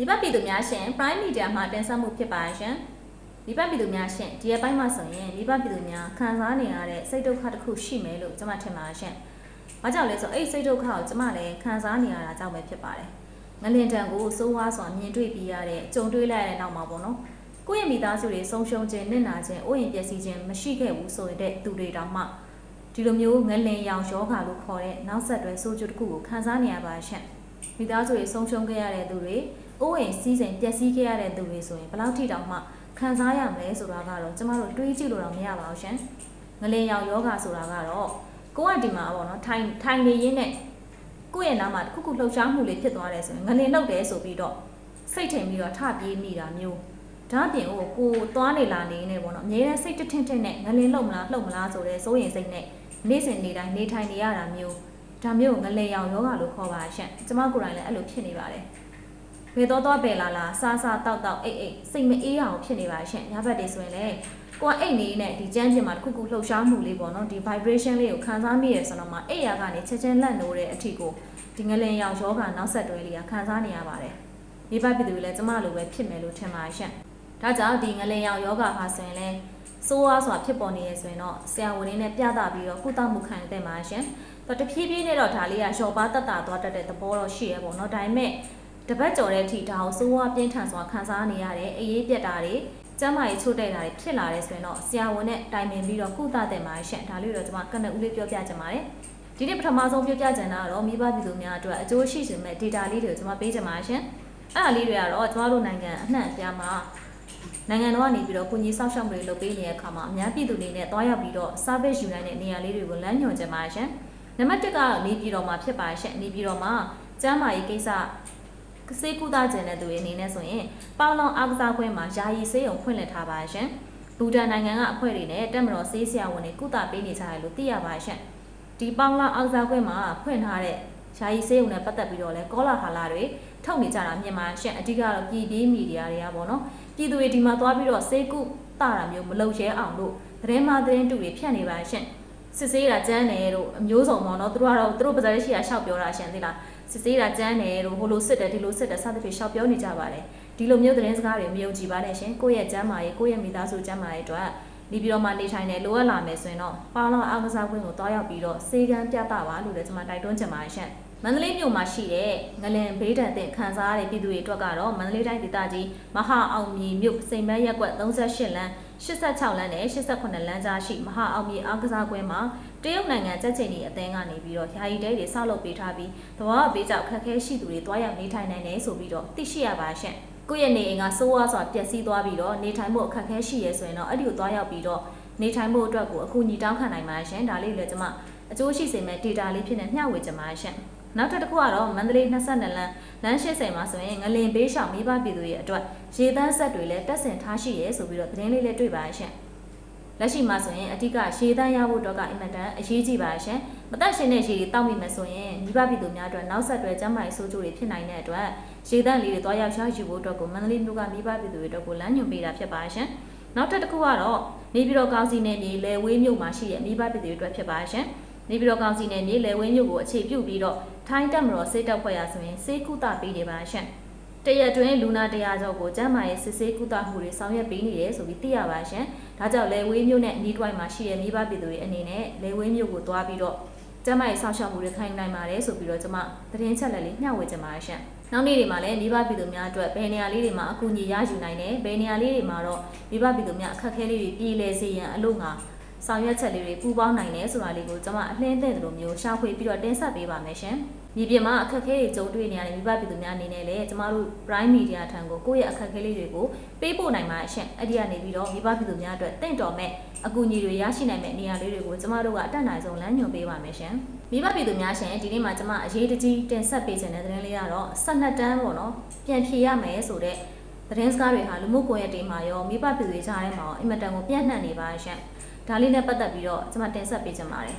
ဒီဘက်ပြည်သူများရှင် Prime Media မှာတင်ဆက်မှုဖြစ်ပါရှင်ဒီဘက်ပြည်သူများရှင်ဒီရက်ပိုင်းမှာဆိုရင်ဒီဘက်ပြည်သူများခံစားနေရတဲ့စိတ်ဒုက္ခတစ်ခုရှိမယ်လို့ကျွန်မထင်ပါရှင်။ဘာကြောင့်လဲဆိုအဲ့ဒီစိတ်ဒုက္ခကိုကျွန်မလည်းခံစားနေရတာကြောင့်ပဲဖြစ်ပါတယ်။ငလင်တံကိုစိုးဝါးစွာမြင်တွေ့ပြီးရတဲ့ကြုံတွေ့လိုက်ရတဲ့နောက်မှာပေါ့နော်။ကိုယ့်ရဲ့မိသားစုတွေဆုံးရှုံးခြင်းနစ်နာခြင်းအိုးရင်ပျက်စီးခြင်းမရှိခဲ့ဘူးဆိုတဲ့သူတွေတောင်မှဒီလိုမျိုးငလင်ရောင်ယောဂါလို့ခေါ်တဲ့နောက်ဆက်တွဲဆိုးကျိုးတစ်ခုကိုခံစားနေရပါရှင်။မိသားစုတွေဆုံးရှုံးခဲ့ရတဲ့သူတွေ အိုးအိမ်စီးစိမ်ပျက်စီးခဲ့ရတဲ့သူတွေဆိုရင်ဘယ်လောက်ထိတောင်မှခံစားရမလဲဆိုတာကတော့ကျမတို့တွေးကြည့်လို့တော့မရပါဘူးရှင်။ငလင်ရောင်ယောဂဆိုတာကတော့ကိုကဒီမှာပေါ့နော်ထိုင်ထိုင်နေရင်းနဲ့ကိုယ့်ရဲ့နားမှာတစ်ခုခုလှုပ်ရှားမှုလေးဖြစ်သွားတယ်ဆိုရင်ငလင်လှုပ်တယ်ဆိုပြီးတော့စိတ်ထင်ပြီးတော့ထပြေးမိတာမျိုးဒါအပြင်ဟိုကိုသွားနေလာနေနေပေါ့နော်အများနဲ့စိတ်တထင်ထင်နဲ့ငလင်လှုပ်မလားလှုပ်မလားဆိုတဲ့စိုးရင်စိတ်နဲ့နေ့စဉ်နေ့တိုင်းနေထိုင်နေရတာမျိုးဒါမျိုးငလင်ရောင်ယောဂလို့ခေါ်ပါရှင့်ကျမကိုယ်တိုင်လည်းအဲ့လိုဖြစ်နေပါတယ် ဘယ်တော့တော့ပဲလာလာစားစားတောက်တောက်အိတ်အိတ်စိတ်မအေးအောင်ဖြစ်နေပါရှင်ညဘက်တွေဆိုရင်လည်းကိုကအိတ်နေနဲ့ဒီကြမ်းပြင်မှာတစ်ခုခုလှုပ်ရှားမှုလေးပေါ့နော်ဒီ vibration လေးကိုခံစားမိရဆိုတော့မှအိတ်ရကနေချက်ချင်းလက်နိုးတဲ့အထီကိုဒီငလင်ရောင်ယောဂနောက်ဆက်တွဲလေးကခံစားနေရပါတယ်ဒီဘက်ပြည်သူတွေလည်းကျမလိုပဲဖြစ်မယ်လို့ထင်ပါရှင်ဒါကြောင့်ဒီငလင်ရောင်ယောဂဟာဆိုရင်လည်းစိုးဝါးစွာဖြစ်ပေါ်နေရဆိုရင်တော့ဆရာဝန်တွေနဲ့ပြသပြီးတော့ကုသမှုခံရတဲ့မှာရှင်တော့တဖြည်းဖြည်းနဲ့တော့ဒါလေးကရောပါတက်တာသွားတတ်တဲ့သဘောတော့ရှိရပေါ့နော်ဒါပေမဲ့ တပတ်ကျော်တဲ့အထိဒါကိုစိုးဝါးပြင်းထန်စွာခံစားနေရတဲ့အေးအေးပြက်တာတွေကျန်းမာရေးချို့တဲ့တာတွေဖြစ်လာတယ်ဆိုရင်တော့ဆရာဝန်နဲ့တိုင်ပင်ပြီးတော့ကုသတဲ့မှာရှင့်ဒါလေးတော့ကျွန်မကနဦးလေးပြောပြချင်ပါတယ်ဒီနေ့ပထမဆုံးပြောပြချင်တာကတော့မိဘပြည်သူများအတွက်အကျိုးရှိစေမဲ့ data လေးတွေကိုကျွန်မပေးချင်ပါရှင်အဲ့ဒါလေးတွေကတော့ကျွန်တော်တို့နိုင်ငံအနှံ့အပြားမှာနိုင်ငံတော်ကနေပြီးတော့ကုညီဆောက်ရှောက်မှုတွေလုပ်ပေးနေတဲ့အခါမှာအများပြည်သူတွေနဲ့တွားရောက်ပြီးတော့ service ယူနိုင်တဲ့နေရာလေးတွေကိုလမ်းညွှန်ချင်ပါရှင်နံပါတ်1ကနေပြည်တော်မှာဖြစ်ပါရှင်နေပြည်တော်မှာကျန်းမာရေးကိစ္စ စေကူတာကျင်တဲ့သူတွေအနေနဲ့ဆိုရင်ပေါလောင်အားကစားခွဲမှာယာယီဆေးရုံဖွင့်လှစ်ထားပါရှင်ဘူတန်နိုင်ငံကအဖွဲ့တွေနဲ့တက်မတော်ဆေးဆရာဝန်တွေကုသပေးနေကြတယ်လို့သိရပါရှင်ဒီပေါလောင်အားကစားခွဲမှာဖွင့်ထားတဲ့ယာယီဆေးရုံနဲ့ပတ်သက်ပြီးတော့လဲကောလာဟာလာတွေထုတ်နေကြတာမြန်မာရှင်အဓိကတော့ပြည်ပြည်မီဒီယာတွေကပေါ့နော်ပြည်သူတွေဒီမှာသွားပြီးတော့စေကုတာတာမျိုးမလုပ်ရဲအောင်လို့သတင်းမှသတင်းတူတွေဖြန့်နေပါရှင်စစ်ဆေးတာကျန်းတယ်တို့အမျိုးစုံပေါ့နော်သူတို့ကတော့သူတို့ပါဇာတ်ရှိတာရှောက်ပြောတာရှင်သိလား စစ်ဆေးတာကျန်းတယ်တို့ဟိုလိုစစ်တယ်ဒီလိုစစ်တယ်စသဖြင့်ရှောက်ပြောနေကြပါတယ်ဒီလိုမျိုးသတင်းစကားတွေမယုံကြည်ပါနဲ့ရှင်ကိုယ့်ရဲ့ကျန်းမာရေးကိုယ့်ရဲ့မိသားစုကျန်းမာရေးအတွက်ဒီပြီးတော့မှနေထိုင်တယ်လိုအပ်လာမယ်ဆိုရင်တော့ပေါင်းတော့အားကစားခွင့်ကိုတွားရောက်ပြီးတော့စေကန်းပြသပါလို့လည်းကျွန်မတိုက်တွန်းချင်ပါတယ်ရှင်မန္တလေးမြို့မှာရှိတဲ့ငလင်ဘေးဒဏ်တင်ခံစားရတဲ့ပြည်သူတွေအတွက်ကတော့မန္တလေးတိုင်းဒေသကြီးမဟာအောင်မြေမြို့စိန်မန်းရက်ကွက်38လမ်း86လမ်းနဲ့88လမ်းကြားရှိမဟာအောင်မြေအားကစားကွင်းမှာ တရုတ်နိုင်ငံကြက်ချိန်ဒီအသင်းကနေပြီးတော့ယာယီတဲတွေဆောက်လုပ်ပေးထားပြီးသဘာဝဘေးကြောင့်ခက်ခဲရှိသူတွေတွားရောက်နေထိုင်နိုင်တယ်ဆိုပြီးတော့သိရှိရပါရှင်ကိုယ့်ရဲ့နေအိမ်ကစိုးဝါးစွာပျက်စီးသွားပြီးတော့နေထိုင်ဖို့အခက်အခဲရှိရဲဆိုရင်တော့အဲ့ဒီကိုတွားရောက်ပြီးတော့နေထိုင်ဖို့အတွက်ကိုအခုညီတောင်းခံနိုင်ပါရှင်ဒါလေးလည်းကျွန်မအကျိုးရှိစေမဲ့ data လေးဖြစ်နေမျှဝေချင်ပါရှင်နောက်ထပ်တစ်ခုကတော့မန္တလေး22လမ်းလမ်း80မှာဆိုရင်ငလင်ဘေးရှောင်မိဘပြည်သူရဲ့အတွက်ရေသန်းဆက်တွေလည်းတက်ဆင်ထားရှိရဲဆိုပြီးတော့သတင်းလေးလည်းတွေ့ပါရှင် လက်ရှိမှာဆိုရင်အဓိကရေသန်းရဖို့တော့ကအင်မတန်အရေးကြီးပါရှင်မသက်ရှင်တဲ့ရေတွေတောက်မိမယ်ဆိုရင်မိဘပြည်သူများအတွက်နောက်ဆက်တွဲကျန်းမာရေးဆိုးကျိုးတွေဖြစ်နိုင်တဲ့အတွက်ရေသန်းလေးတွေတွားရောက်ရယူဖို့အတွက်ကိုမန္တလေးမြို့ကမိဘပြည်သူတွေအတွက်ကိုလမ်းညွှန်ပေးတာဖြစ်ပါရှင်နောက်ထပ်တစ်ခုကတော့နေပြည်တော်ကောင်းစီနယ်မြေလေဝေးမြို့မှာရှိတဲ့မိဘပြည်သူတွေအတွက်ဖြစ်ပါရှင်နေပြည်တော်ကောင်စီနယ်မြေလေဝင်းမြို့ကိုအခြေပြုပြီးတော့ထိုင်းတက်မတော်စေတက်ဖွဲ့ရဆိုရင်စေကုသပေးနေပါရှင့်။ တရက်တွင်လူနာတရားကျော်ကိုကျန်းမာရေးစစ်ဆေးကုသမှုတွေဆောင်ရွက်ပေးနေတယ်ဆိုပြီးသိရပါရှင်။ဒါကြောင့်လေဝင်းမြို့နဲ့အနီးတစ်ဝိုက်မှာရှိတဲ့မိဘပြည်သူတွေအနေနဲ့လေဝင်းမြို့ကိုသွားပြီးတော့ကျန်းမာရေးဆောင်ရှောက်မှုတွေခိုင်းနိုင်ပါတယ်ဆိုပြီးတော့ကျွန်မသတင်းချက်လက်လေးမျှဝေချင်ပါရှင့်။နောက်နေ့တွေမှာလည်းမိဘပြည်သူများအတွက်ဘယ်နေရာလေးတွေမှာအကူအညီရယူနိုင်တယ်ဘယ်နေရာလေးတွေမှာတော့မိဘပြည်သူများအခက်အခဲလေးတွေပြည်လည်စေရန်အလို့ငါ ဆောင်ရွက်ချက်လေးတွေပူးပေါင်းနိုင်တယ်ဆိုတာလေးကိုကျွန်မအလင်းတဲ့လိုမျိုးရှာဖွေပြီးတော့တင်ဆက်ပေးပါမယ်ရှင်။မြေပြင်မှာအခက်အခဲတွေကြုံတွေ့နေရတဲ့မိဘပြည်သူများအနေနဲ့လည်းကျွန်မတို့ Prime Media ထံကိုကိုယ့်ရဲ့အခက်အခဲလေးတွေကိုပေးပို့နိုင်ပါရှင်။အဲ့ဒီကနေပြီးတော့မိဘပြည်သူများအတွက်တင့်တော်မဲ့အကူအညီတွေရရှိနိုင်မဲ့နေရာလေးတွေကိုကျွန်မတို့ကအတက်နိုင်ဆုံးလမ်းညွှန်ပေးပါမယ်ရှင်။မိဘပြည်သူများရှင်ဒီနေ့မှာကျွန်မအရေးတကြီးတင်ဆက်ပေးခြင်းတဲ့သတင်းလေးကတော့12တန်းပေါ့နော်ပြန်ဖြေရမယ်ဆိုတဲ့သတင်းစကားတွေဟာလူမှုကွန်ရက်တွေမှာရောမိဘပြည်သူတွေကြားထဲမှာရောအင်မတန်ကိုပြန့်နှံ့နေပါရှင်။ ဒါလေးနဲ့ပတ်သက်ပြီးတော့ကျွန်မတင်ဆက်ပေးချင်ပါတယ်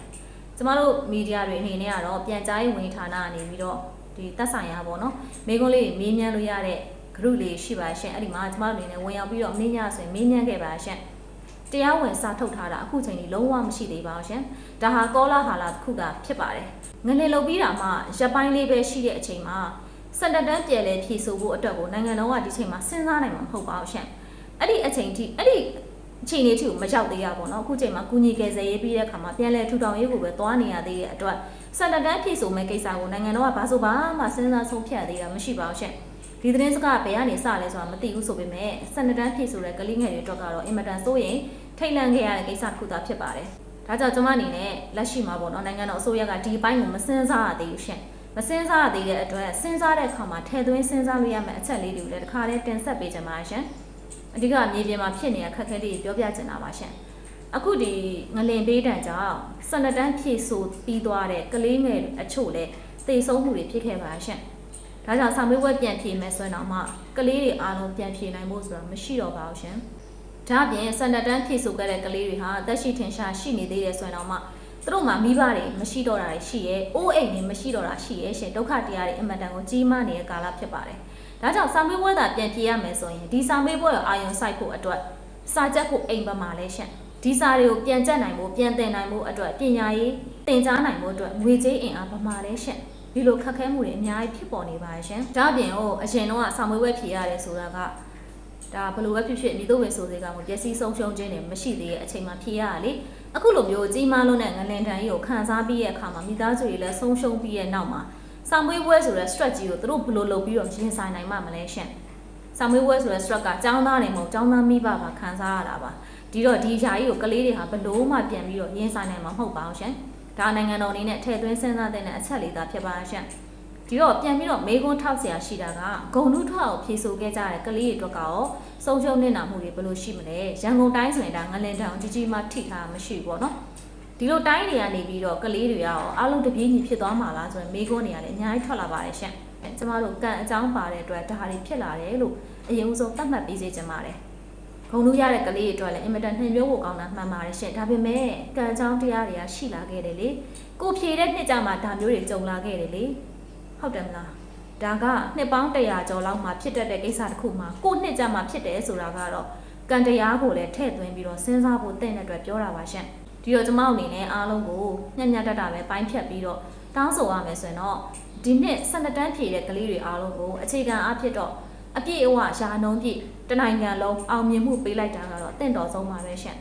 ကျမတို့မီဒီယာတွေအနေနဲ့ကတော့ပြန်ကြားရေးဝန်ဌာနအနေပြီးတော့ဒီတက်ဆိုင်ရာပေါ့နော်မိကုန်းလေးမေးမြန်းလို့ရတဲ့ group လေးရှိပါရှင်အဲ့ဒီမှာကျမတို့အနေနဲ့ဝင်ရောက်ပြီးတော့မေးမြန်းဆိုရင်မေးမြန်းခဲ့ပါရှင်တရားဝင်စာထုတ်ထားတာအခုချိန်ကြီးလုံးဝမရှိသေးပါဘူးရှင်ဒါဟာကောလာဟာလာတစ်ခုကဖြစ်ပါတယ်ငလင်လုတ်ပြီးတာမှရပ်ပိုင်းလေးပဲရှိတဲ့အချိန်မှာစစန်တတန်းပြည်လဲဖြည့်ဆို့ဖို့အတွက်ကိုနိုင်ငံတော်ကဒီချိန်မှာစဉ်းစားနိုင်မှာမဟုတ်ပါဘူးရှင်အဲ့ဒီအချိန်ထိအဲ့ဒီ အချိန်လေးထိကိုမရောက်သေးရပါတော့အခုချိန်မှာကုညီကယ်ဆယ်ရေးပြီးတဲ့အခါမှာပြန်လဲထူထောင်ရေးကိုပဲသွားနေရသေးတဲ့အတွက်စန်တတန်းဖြည့်ဆို့မဲ့ကိစ္စကိုနိုင်ငံတော်ကဘာဆိုဘာမှစဉ်းစားဆုံးဖြတ်သေးတာမရှိပါဘူးရှင်ဒီသတင်းစကားဘယ်ကနေစလဲဆိုတာမသိဘူးဆိုပေမဲ့စန်တတန်းဖြည့်ဆိုတဲ့ကလေးငယ်တွေအတွက်ကတော့အင်မတန်စိုးရင်ထိတ်လန့်ခဲ့ရတဲ့ကိစ္စတစ်ခုသာဖြစ်ပါတယ်ဒါကြောင့်ကျွန်မအနေနဲ့လက်ရှိမှာပေါ့နော်နိုင်ငံတော်အစိုးရကဒီဘိုင်းကိုမစင်စားရသေးဘူးရှင်မစင်စားရသေးတဲ့အတွက်စဉ်းစားတဲ့အခါမှာထည့်သွင်းစဉ်းစားလို့ရမယ့်အချက်လေးတွေကိုလည်းတစ်ခါတည်းတင်ဆက်ပေးကြပါရှင် အဓိကမြေပြင်မှာဖြစ်နေတဲ့ခက်ခဲတွေပြောပြချင်တာပါရှင်အခုဒီငလင်ပေးတံကြောင့်စနတန်းဖြည့်ဆို့ပြီးသွားတဲ့ကလေးငယ်အချို့လည်းသေဆုံးမှုတွေဖြစ်ခဲ့ပါရှင်ဒါကြောင့်ဆောင်မေးပွဲပြန်ဖြေမယ်ဆိုရင်တော့မှကလေးတွေအားလုံးပြန်ဖြေနိုင်ဖို့ဆိုတာမရှိတော့ပါဘူးရှင်ဒါအပြင်စနတန်းဖြည့်ဆို့ခဲ့တဲ့ကလေးတွေဟာသက်ရှိထင်ရှားရှိနေသေးတယ်ဆိုရင်တော့မှသူတို့မှာမိဘတွေမရှိတော့တာတွေရှိရဲအိုးအိမ်တွေမရှိတော့တာရှိရဲရှင်ဒုက္ခတရားတွေအမှန်တန်ကိုကြီးမားနေတဲ့ကာလဖြစ်ပါတယ်။ ဒါကြောင့်စာမေးပွဲသာပြန်ပြေးရမယ်ဆိုရင်ဒီစာမေးပွဲကိုအာရုံစိုက်ဖို့အတွက်စာချက်ကိုအိမ်ပမာလဲရှင်ဒီစာတွေကိုပြန်ကြက်နိုင်ဖို့ပြန်သင်နိုင်ဖို့အတွက်ပညာရေးသင်ကြားနိုင်ဖို့အတွက်ငွေကြေးအင်အားပမာလဲရှင်ဒီလိုခက်ခဲမှုတွေအများကြီးဖြစ်ပေါ်နေပါရှင်။ဒါအပြင်ဟိုအရင်တော့စာမေးပွဲဖြေရတယ်ဆိုတာကဒါဘလို့ပဲဖြစ်ဖြစ်မိတို့ဝင်ဆိုစေကမှပျက်စီးဆုံးရှုံးခြင်းတွေမရှိသေးတဲ့အချိန်မှာဖြေရတာလေအခုလိုမျိုးကြီးမားလုံးတဲ့ငလင်တန်ကြီးကိုခံစားပြီးရဲ့အခါမှာမိသားစုတွေလည်းဆုံးရှုံးပြီးရဲ့နောက်မှာ ဆောင်မွေးပွဲဆိုတဲ့ stretch ကြီးကိုသူတို့ဘယ်လိုလုပ်ပြီးတော့ရင်ဆိုင်နိုင်မှမလဲရှင့်ဆောင်မွေးပွဲဆိုတဲ့ stretch ကចောင်းသားတွေမဟုတ်ចောင်းသားမိဘပါခံစားရတာပါဒီတော့ဒီຢာကြီးကိုကလေးတွေဟာဘလို့မှပြန်ပြီးတော့ရင်ဆိုင်နိုင်မှာမဟုတ်ပါဘူးရှင်ဒါနိုင်ငံတော်အနေနဲ့ထည့်သွင်းစဉ်းစားတဲ့အချက်လေးသာဖြစ်ပါရှင့်ဒီတော့ပြန်ပြီးတော့မေကွန်းထောက်เสียရှိတာကဂုံနုထောက်ကိုဖြေဆိုခဲ့ကြတဲ့ကလေးတွေအတွက်ကရောဆုံးရှုံးနေတာမှုတွေဘယ်လိုရှိမလဲရန်ကုန်တိုင်းဆိုရင်ဒါငလင်တောင်ကြီးကြီးမှထိထားမရှိဘူးပေါ့နော် ဒီလိုတိုင်းတွေကနေပြီးတော့ကလေးတွေရောအားလုံးတပြေးညီဖြစ်သွားမှာလားဆိုရင်မေကွန်းတွေကလည်းအများကြီးထွက်လာပါတယ်ရှင့်ကျမတို့ကံအကြောင်းပါတဲ့အတွက်ဒါတွေဖြစ်လာတယ်လို့အရင်ဆုံးသတ်မှတ်ပေးစေချင်ပါတယ်ဂုံလို့ရတဲ့ကလေးတွေအတွက်လည်းအင်မတန်နှင်မျိုးဖို့ကောင်းတာမှန်ပါတယ်ရှင့်ဒါပေမဲ့ကံအကြောင်းတရားတွေကရှိလာခဲ့တယ်လေကိုဖြေတဲ့နှစ်ကြမှာဒါမျိုးတွေကြုံလာခဲ့တယ်လေဟုတ်တယ်မလားဒါကနှစ်ပေါင်း100ကျော်လောက်မှဖြစ်တတ်တဲ့ကိစ္စတစ်ခုမှာကိုနှစ်ကြမှာဖြစ်တယ်ဆိုတာကတော့ကံတရားကိုလည်းထည့်သွင်းပြီးတော့စဉ်းစားဖို့တင့်တဲ့အတွက်ပြောတာပါရှင့် ဒီတော့ကျမတို့အနေနဲ့အားလုံးကိုညံ့ညံ့တတ်တာပဲပိုင်းဖြတ်ပြီးတော့တောင်းဆိုရမယ်ဆိုရင်တော့ဒီနှစ်12တန်းဖြည့်တဲ့ကလေးတွေအားလုံးကိုအခြေခံအဖြစ်တော့အပြည့်အဝရာနှုံးပြည့်တနိုင်ငံလုံးအောင်မြင်မှုပေးလိုက်တာကတော့တင့်တော်ဆုံးပါပဲရှင့်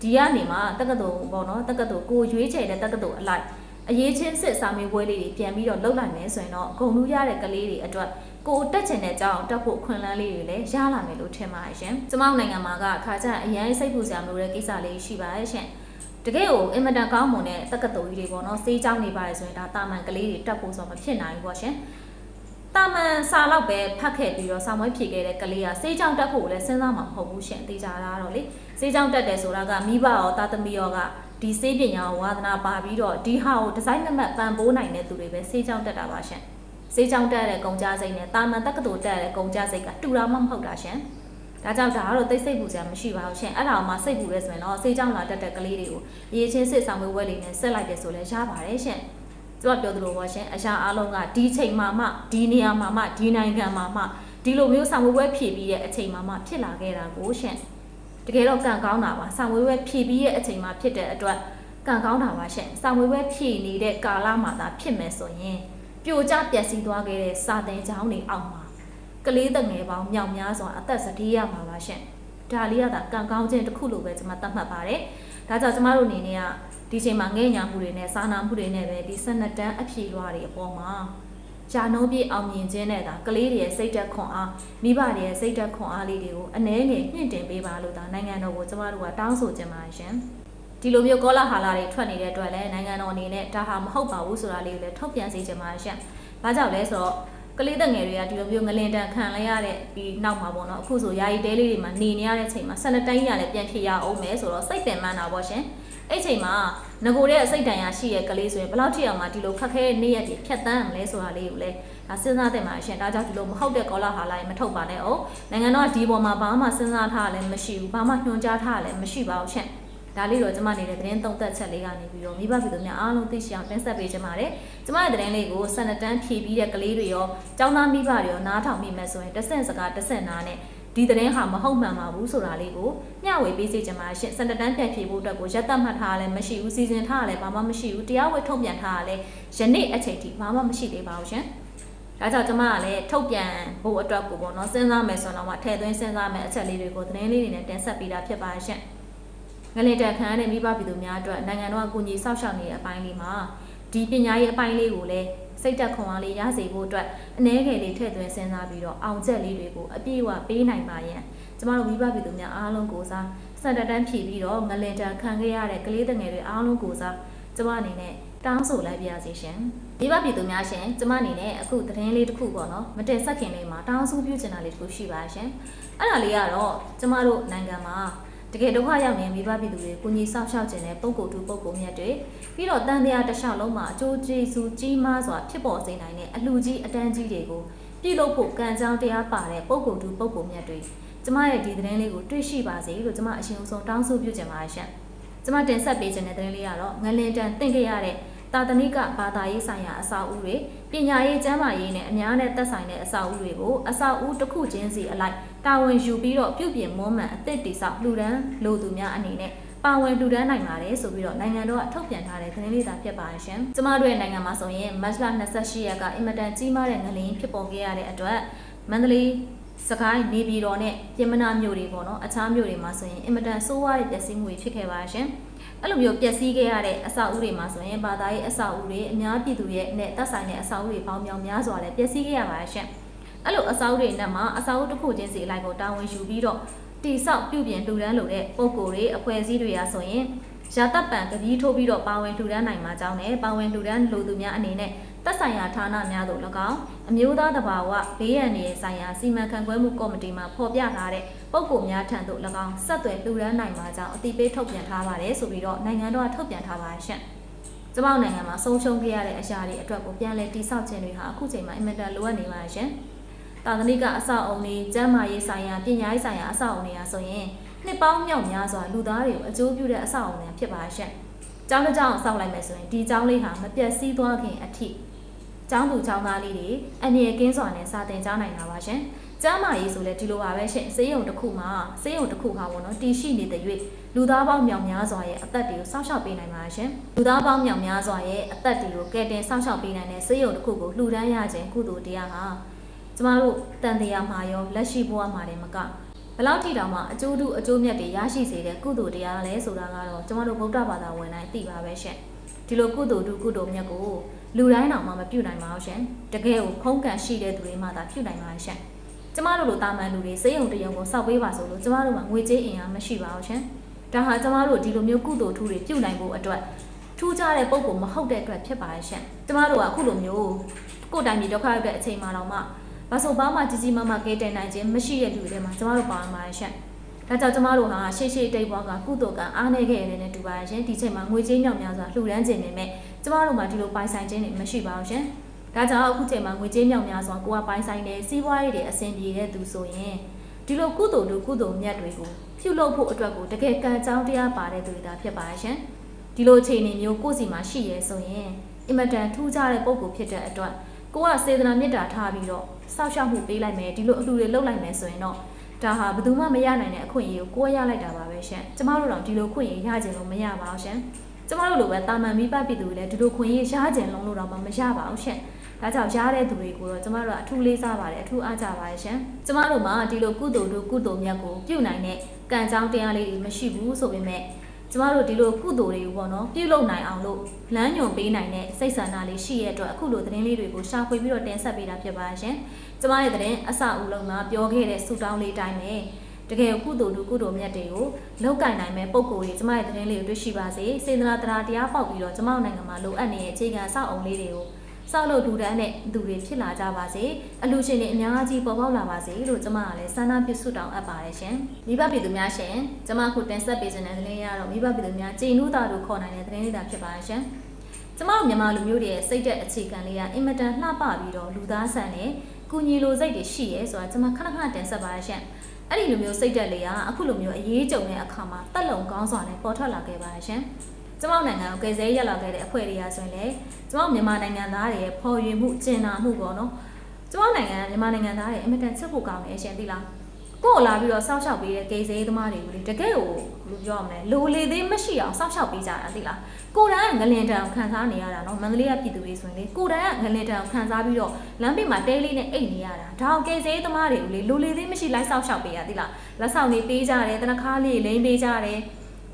ဒီကနေမှတက္ကသိုလ်ပေါ့နော်တက္ကသိုလ်ကိုရွေးချယ်တဲ့တက္ကသိုလ်အလိုက်အရေးချင်းစစ်စာမေးပွဲလေးတွေပြန်ပြီးတော့လှုပ်လိုက်မယ်ဆိုရင်တော့ဂုံလူရတဲ့ကလေးတွေအတွက်ကိုတက်ချင်တဲ့အကြောင်းတက်ဖို့ခွင့်လန်းလေးတွေလည်းရလာမယ်လို့ထင်ပါရှင်။ကျမတို့နိုင်ငံမှာကခါကျအရင်စိတ်ပူစရာမလိုတဲ့ကိစ္စလေးရှိပါရဲ့ရှင်။ တကယ်ကိုအင်မတန်ကောင်းမွန်တဲ့တက္ကသိုလ်ကြီးတွေပေါ့နော်စေးကြောင်းနေပါရဆိုရင်ဒါတာမန်ကလေးတွေတက်ဖို့ဆိုမဖြစ်နိုင်ဘူးပေါ့ရှင်။တာမန်စာလောက်ပဲဖတ်ခဲ့ပြီးတော့စာမွေးဖြေခဲ့တဲ့ကလေးကစေးကြောင်းတက်ဖို့လည်းစဉ်းစားမှာမဟုတ်ဘူးရှင်သိကြတာတော့လေစေးကြောင်းတက်တယ်ဆိုတာကမိဘရောတာသမီရောကဒီစေးပညာကိုဝါသနာပါပြီးတော့ဒီဟာကိုဒီဇိုင်းမမတ်ပံပိုးနိုင်တဲ့သူတွေပဲစေးကြောင်းတက်တာပါရှင်စေးကြောင်းတက်တဲ့ကုန်ကြစိတ်နဲ့တာမန်တက္ကသိုလ်တက်တဲ့ကုန်ကြစိတ်ကတူတာမှမဟုတ်တာရှင် ဒါကြောင့်ဒါကတော့သိစိတ်ပူစရာမရှိပါဘူးရှင်အဲ့ဒါမှစိတ်ပူရဲဆိုရင်တော့စေးကြောင်းလာတက်တဲ့ကလေးတွေကိုအရေးချင်းစစ်ဆောင်ဝဲဝဲလေးနဲ့ဆက်လိုက်တယ်ဆိုလဲရပါတယ်ရှင်သူကပြောသလိုပါရှင်အရာအားလုံးကဒီချိန်မှာမှဒီနေရာမှာမှဒီနိုင်ငံမှာမှဒီလိုမျိုးဆောင်ဝဲဝဲဖြည့်ပြီးတဲ့အချိန်မှာမှဖြစ်လာခဲ့တာကိုရှင်တကယ်တော့ကံကောင်းတာပါဆောင်ဝဲဝဲဖြည့်ပြီးရဲ့အချိန်မှာဖြစ်တဲ့အတွက်ကံကောင်းတာပါရှင်ဆောင်ဝဲဝဲဖြည့်နေတဲ့ကာလမှာသာဖြစ်မယ်ဆိုရင်ပြိုကျပျက်စီးသွားခဲ့တဲ့စာတင်ကျောင်းတွေအောက်မှာ ကလေးတငယ်ပေါင်းမြောက်များစွာအသက်စတေးရမှာပါရှင်ဒါလေးကသာကံကောင်းခြင်းတစ်ခုလိုပဲကျွန်မသတ်မှတ်ပါတယ်ဒါကြောင့်ကျမတို့အနေနဲ့ကဒီချိန်မှာငဲ့ညာမှုတွေနဲ့စာနာမှုတွေနဲ့ပဲဒီ12တန်းအဖြေလွှာတွေအပေါ်မှာဂျာနှုံးပြည့်အောင်မြင်ခြင်းနဲ့ဒါကလေးတွေရဲ့စိတ်သက်ခွန်အားမိဘတွေရဲ့စိတ်သက်ခွန်အားလေးတွေကိုအနှဲငယ်မြင့်တင်ပေးပါလို့ဒါနိုင်ငံတော်ကိုကျမတို့ကတောင်းဆိုခြင်းပါရှင်ဒီလိုမျိုးကောလာဟာလာတွေထွက်နေတဲ့အတွက်လည်းနိုင်ငံတော်အနေနဲ့ဒါဟာမဟုတ်ပါဘူးဆိုတာလေးကိုလည်းထုတ်ပြန်စေချင်ပါရှင်။ဘာကြောင့်လဲဆိုတော့ ကလေးတငယ်တွေကဒီလိုမျိုးငလင်တန်ခံလိုက်ရတဲ့ဒီနောက်မှာပေါ့နော်အခုဆိုယာယီတဲလေးတွေမှာနေနေရတဲ့ချိန်မှာဆနတိုင်းရလည်းပြန်ဖြစ်ရအောင်မယ်ဆိုတော့စိတ်ပင်ပန်းတာပေါ့ရှင်။အဲ့ချိန်မှာငကိုတဲ့အစိတ်တန်ရရှိရဲ့ကလေးဆိုရင်ဘယ်လောက်ထိအောင်မှဒီလိုခက်ခဲတဲ့နေ့ရက်တွေဖြတ်တန်းရမလဲဆိုတာလေးကိုလည်းဒါစဉ်းစားတင်ပါရှင်ဒါကြောင့်ဒီလိုမဟုတ်တဲ့ကောလာဟာလာတွေမထုတ်ပါနဲ့အောင်နိုင်ငံတော်ကဒီပေါ်မှာဘာမှစဉ်းစားထားရလည်းမရှိဘူးဘာမှညွှန်ကြားထားရလည်းမရှိပါဘူးရှင် ဒါလေးတော့ကျမနေတဲ့သတင်းသုံးသက်ချက်လေးကနေပြီးတော့မိဘပြည်သူများအားလုံးသိရှိအောင်တင်ဆက်ပေးချင်ပါတယ်ကျမရဲ့သတင်းလေးကိုစနတန်းဖြည့်ပြီးတဲ့ကလေးတွေရောကျောင်းသားမိဘတွေရောနားထောင်မိမယ်ဆိုရင်တဆင့်စကားတဆင့်နားနဲ့ဒီသတင်းဟာမဟုတ်မှန်ပါဘူးဆိုတာလေးကိုမျှဝေပေးစေချင်ပါရှင်စနတန်းပြန်ဖြည့်ဖို့အတွက်ကိုရက်သက်မှတ်ထားရလဲမရှိဘူးစီစဉ်ထားရလဲဘာမှမရှိဘူးတရားဝဲထုတ်ပြန်ထားရလဲယနေ့အချိန်ထိဘာမှမရှိသေးပါဘူးရှင်ဒါကြောင့်ကျမကလည်းထုတ်ပြန်ဖို့အတွက်ကိုပေါ့နော်စဉ်းစားမယ်ဆိုတော့မှထည့်သွင်းစဉ်းစားမယ်အချက်လေးတွေကိုသတင်းလေးတွေနဲ့တင်ဆက်ပေးတာဖြစ်ပါရှင့် ငလင်တန်ခမ်းတဲ့မိဘပြည်သူများအတွက်နိုင်ငံတော်ကကူညီဆောက်ရှောက်နေတဲ့အပိုင်းလေးမှာဒီပညာရေးအပိုင်းလေးကိုလည်းစိတ်တက်ခွန်အားလေးရစေဖို့အတွက်အ ਨੇ ငယ်လေးထည့်သွင်းစဉ်းစားပြီးတော့အောင်ချက်လေးတွေကိုအပြည့်အဝပေးနိုင်ပါရန်ကျမတို့မိဘပြည်သူများအားလုံးကိုစားစံတတန်းဖြည့်ပြီးတော့ငလင်တန်ခံခဲ့ရတဲ့ကလေးငယ်တွေအားလုံးကိုစားကျမအနေနဲ့တောင်းဆိုလိုက်ပါရစေရှင်မိဘပြည်သူများရှင်ကျမအနေနဲ့အခုသတင်းလေးတစ်ခုပေါ့နော်မတင်ဆက်ခင်လေးမှာတောင်းဆိုပြုချင်တာလေးတစ်ခုရှိပါရှင်အဲ့ဒါလေးကတော့ကျမတို့နိုင်ငံမှာ တကယ်ဒုက္ခရောက်နေမိဘပြည်သူတွေကိုညီဆောက်ရှောက်ခြင်းတဲ့ပုံကိုယ်တူပုံကိုယ်မြတ်တွေပြီးတော့တန်တရားတစ်လျှောက်လုံးမှာအကျိုးကျေးဇူးကြီးမားစွာဖြစ်ပေါ်စေနိုင်တဲ့အလှကြီးအတန်းကြီးတွေကိုပြုလုပ်ဖို့ကံကြောင်းတရားပါတဲ့ပုံကိုယ်တူပုံကိုယ်မြတ်တွေကျမရဲ့ဒီသတင်းလေးကိုတွေ့ရှိပါစေလို့ကျမအရှင်ဦးဆုံးတောင်းဆိုပြုချင်ပါတယ်ရှင်ကျမတင်ဆက်ပေးခြင်းတဲ့သတင်းလေးကတော့ငလင်တန်သင်ခဲ့ရတဲ့တာသနိကဘာသာရေးဆိုင်ရာအစာအုပ်တွေပညာရေးကျမ်းမာရေးနဲ့အများနဲ့သက်ဆိုင်တဲ့အစာအုပ်တွေကိုအစာအုပ်တစ်ခုချင်းစီအလိုက် တာဝန်ယူပြီးတော့ပြုပြင်မွမ်းမံအသစ်တိဆောက်လှူဒန်းလိုသူများအနေနဲ့ပါဝင်လှူဒန်းနိုင်ပါတယ်ဆိုပြီးတော့နိုင်ငံတော်ကထုတ်ပြန်ထားတဲ့သတင်းလေးသာဖြစ်ပါရှင်။ကျမတို့ရဲ့နိုင်ငံမှာဆိုရင်မတ်လ28ရက်ကအင်မတန်ကြီးမားတဲ့ငလျင်ဖြစ်ပေါ်ခဲ့ရတဲ့အတွက်မန္တလေးစကိုင်းနေပြည်တော်နဲ့ပြင်မနာမြို့တွေပေါ့နော်အခြားမြို့တွေမှာဆိုရင်အင်မတန်ဆိုးဝါးတဲ့ပျက်စီးမှုတွေဖြစ်ခဲ့ပါရှင်။အဲ့လိုမျိုးပျက်စီးခဲ့ရတဲ့အဆောက်အဦတွေမှာဆိုရင်ဘာသာရေးအဆောက်အဦတွေအများပြည်သူရဲ့နဲ့သက်ဆိုင်တဲ့အဆောက်အဦတွေပေါင်းမြောင်များစွာလည်းပျက်စီးခဲ့ရပါရှင်။ အဲ့လိုအဆောက်အဦတွေနဲ့မှာအဆောက်အဦတစ်ခုချင်းစီအလိုက်ကိုတာဝန်ယူပြီးတော့တိဆောက်ပြုပြင်လှူဒန်းလို့တဲ့ပုံကိုယ်တွေအဖွဲ့အစည်းတွေရာဆိုရင်ရာတပ်ပံကပီးထိုးပြီးတော့ပါဝင်လှူဒန်းနိုင်မှာကြောင်းနဲ့ပါဝင်လှူဒန်းလိုသူများအနေနဲ့သက်ဆိုင်ရာဌာနများသို့၎င်းအမျိုးသားတဘာဝဘေးရန်နေဆိုင်ရာစီမံခန့်ခွဲမှုကော်မတီမှဖော်ပြထားတဲ့ပုံကိုယ်များထံသို့၎င်းဆက်သွယ်လှူဒန်းနိုင်မှာကြောင်းအတိပေးထုတ်ပြန်ထားပါတယ်ဆိုပြီးတော့နိုင်ငံတော်ကထုတ်ပြန်ထားပါရှင့်ကျမတို့နိုင်ငံမှာဆုံးရှုံးခဲ့ရတဲ့အရာတွေအတွက်ကိုပြန်လည်တိစောက်ခြင်းတွေဟာအခုချိန်မှာအင်မတန်လိုအပ်နေပါရှင်။ တာသနိကအဆောက်အုံတွေကျန်းမာရေးဆိုင်ရာပညာရေးဆိုင်ရာအဆောက်အုံတွေဟာဆိုရင်နှစ်ပေါင်းမြောက်များစွာလူသားတွေကိုအကျိုးပြုတဲ့အဆောက်အုံတွေဖြစ်ပါရှင့်။ကျောင်းတစ်ကျောင်းဆောက်လိုက်မယ်ဆိုရင်ဒီကျောင်းလေးဟာမပြတ်စည်းသွားခင်အထိကျောင်းသူကျောင်းသားလေးတွေအနေရကင်းစွာနဲ့စာသင်ကြားနိုင်တာပါရှင်။ကျမ်းမာရေးဆိုလဲဒီလိုပါပဲရှင်စေးရုံတစ်ခုမှာစေးရုံတစ်ခုဟာပေါ့နော်တည်ရှိနေတဲ့၍လူသားပေါင်းမြောက်များစွာရဲ့အသက်တွေကိုစောင့်ရှောက်ပေးနိုင်ပါရှင်လူသားပေါင်းမြောက်များစွာရဲ့အသက်တွေကိုကယ်တင်စောင့်ရှောက်ပေးနိုင်တဲ့စေးရုံတစ်ခုကိုလှူဒန်းရခြင်းကုသိုလ်တရားဟာ ကျမတို့တန်တရားမှာရောလက်ရှိဘဝမှာလည်းမကဘလောက်ထိတောင်မှအကျိုးတူအကျိုးမြတ်တွေရရှိစေတဲ့ကုသိုလ်တရားလဲဆိုတာကတော့ကျမတို့ဗုဒ္ဓဘာသာဝင်တိုင်းသိပါပဲရှင်ဒီလိုကုသိုလ်တူကုသိုလ်မြတ်ကိုလူတိုင်းတောင်မှမပြုနိုင်ပါဘူးရှင်တကယ်ကိုဖုံးကန်ရှိတဲ့သူတွေမှသာပြုနိုင်ပါရှင်ကျမတို့လိုတာမန်လူတွေစေယုံတယုံကိုစောက်ပေးပါဆိုလို့ကျမတို့မှာငွေကြေးအင်အားမရှိပါဘူးရှင်ဒါဟာကျမတို့ဒီလိုမျိုးကုသိုလ်ထူးတွေပြုနိုင်ဖို့အတွက်ထူးခြားတဲ့ပုံကိုမဟုတ်တဲ့အတွက်ဖြစ်ပါရဲ့ရှင်ကျမတို့ကအခုလိုမျိုးကိုယ်တိုင်မြေဒုက္ခရောက်တဲ့အချိန်မှတော့မှ ဘာဆိုဘာမှကြီးကြီးမားမားကဲတင်နိုင်ခြင်းမရှိတဲ့လူတွေမှာကျမတို့ပါမှာရဲ့ရှင်ဒါကြောင့်ကျမတို့ဟာရှေ့ရှေ့တိတ်ဘွားကကုသိုလ်ကအားနေခဲ့ရတယ်နဲ့တူပါရဲ့ရှင်ဒီချိန်မှာငွေကြေးမြောက်များစွာလှူဒန်းခြင်းနေမဲ့ကျမတို့မှာဒီလိုပိုင်ဆိုင်ခြင်းတွေမရှိပါဘူးရှင်ဒါကြောင့်အခုချိန်မှာငွေကြေးမြောက်များစွာကိုကပိုင်ဆိုင်နေစီးပွားရေးတွေအဆင်ပြေတဲ့သူဆိုရင်ဒီလိုကုသိုလ်တို့ကုသိုလ်မြတ်တွေကိုပြုလုပ်ဖို့အတွက်ကိုတကယ်ကံကြောင်းတရားပါတဲ့သူတွေဒါဖြစ်ပါရှင်ဒီလိုအခြေအနေမျိုးကိုယ့်စီမှာရှိရဲဆိုရင်အင်မတန်ထူးခြားတဲ့ပုံကိုဖြစ်တဲ့အတွက်ကိုကစေတနာမေတ္တာထားပြီးတော့ စောင့်ရှောက်မှုပေးလိုက်မယ်ဒီလိုအလှူတွေလုပ်လိုက်မယ်ဆိုရင်တော့ဒါဟာဘယ်သူမှမရနိုင်တဲ့အခွင့်အရေးကိုကိုယ်ရလိုက်တာပါပဲရှင်ကျမတို့တော့ဒီလိုခွင့်ရရခြင်းလို့မရပါဘူးရှင်ကျမတို့လိုပဲတာမန်မိဘပြည်သူတွေလည်းဒီလိုခွင့်ရရခြင်းလုံးလို့တော့မရပါဘူးရှင်ဒါကြောင့်ရတဲ့သူတွေကိုတော့ကျမတို့ကအထူးလေးစားပါတယ်အထူးအားကြပါတယ်ရှင်ကျမတို့မှာဒီလိုကုသိုလ်တို့ကုသိုလ်မြတ်ကိုပြုနိုင်တဲ့ကံကြောင်းတရားလေးတွေမရှိဘူးဆိုပေမဲ့ ကျမတို့ဒီလိုကုသိုလ်တွေကိုပေါ့နော်ပြုလုပ်နိုင်အောင်လို့လမ်းညွန်ပေးနိုင်တဲ့စိတ်ဆန္ဒလေးရှိရတဲ့အတွက်အခုလိုသတင်းလေးတွေကိုရှာဖွေပြီးတော့တင်ဆက်ပေးတာဖြစ်ပါရှင်ကျမရဲ့သတင်းအစအဦးလုံးမှာပြောခဲ့တဲ့ဆူတောင်းလေးတိုင်းပဲတကယ်ကုသိုလ်တို့ကုသိုလ်မြတ်တွေကိုလောက်ကင်နိုင်မဲ့ပုံကိုယ်တွေကျမရဲ့သတင်းလေးကိုတွေ့ရှိပါစေစေတနာတရားတရားပေါက်ပြီးတော့ကျမတို့နိုင်ငံမှာလိုအပ်နေတဲ့အခြေခံအဆောက်အအုံလေးတွေကို စောက်လို့ဒူတန်းတဲ့သူတွေဖြစ်လာကြပါစေအလူရှင်တွေအများကြီးပေါ်ပေါက်လာပါစေလို့ကျမကလည်းဆန္ဒပြုဆုတောင်းအပ်ပါတယ်ရှင်မိဘပြည်သူများရှင်ကျမခုတင်ဆက်ပေးခြင်းတဲ့သတင်းရတော့မိဘပြည်သူများကြည်နူးတာတို့ခေါ်နိုင်တဲ့သတင်းလေးတာဖြစ်ပါတယ်ရှင်ကျမတို့မြန်မာလူမျိုးတွေရဲ့စိတ်သက်အခြေခံလေးကအင်မတန်လှပပြီးတော့လူသားဆန်နဲ့ကုညီလိုစိတ်တွေရှိရဲဆိုတာကျမခဏခဏတင်ဆက်ပါရရှင်အဲ့ဒီလိုမျိုးစိတ်သက်လေးကအခုလိုမျိုးအရေးကြုံတဲ့အခါမှာတက်လုံကောင်းစွာနဲ့ပေါ်ထွက်လာခဲ့ပါရရှင် ကျမနိုင်ငံကိုကယ်ဆယ်ရက်လာခဲ့တဲ့အဖွဲ့တွေကဆိုရင်လေကျမမြန်မာနိုင်ငံသားတွေရဲ့ဖော်ရွေမှုကျင်နာမှုပေါ့နော်ကျမနိုင်ငံမြန်မာနိုင်ငံသားတွေအင်မတန်ချစ်ဖို့ကောင်းတယ်ရှင်သိလားကို့ကိုလာပြီးတော့စောင့်ရှောက်ပေးတဲ့ကေစေးသမားတွေကိုလေတကယ်ကိုဘယ်လိုပြောရမလဲလိုလေသေးမရှိအောင်စောင့်ရှောက်ပေးကြတာသိလားကိုယ်တိုင်ကငလင်တန်ခံစားနေရတာနော်မန္တလေးကပြည်သူတွေဆိုရင်လေကိုယ်တိုင်ကငလင်တန်ခံစားပြီးတော့လမ်းဘေးမှာတဲလေးနဲ့အိတ်နေရတာဒါအောင်ကေစေးသမားတွေကိုလေလိုလေသေးမရှိလိုက်စောင့်ရှောက်ပေးရသိလားလက်ဆောင်တွေပေးကြတယ်တနခါလေးလိမ့်ပေးကြတယ်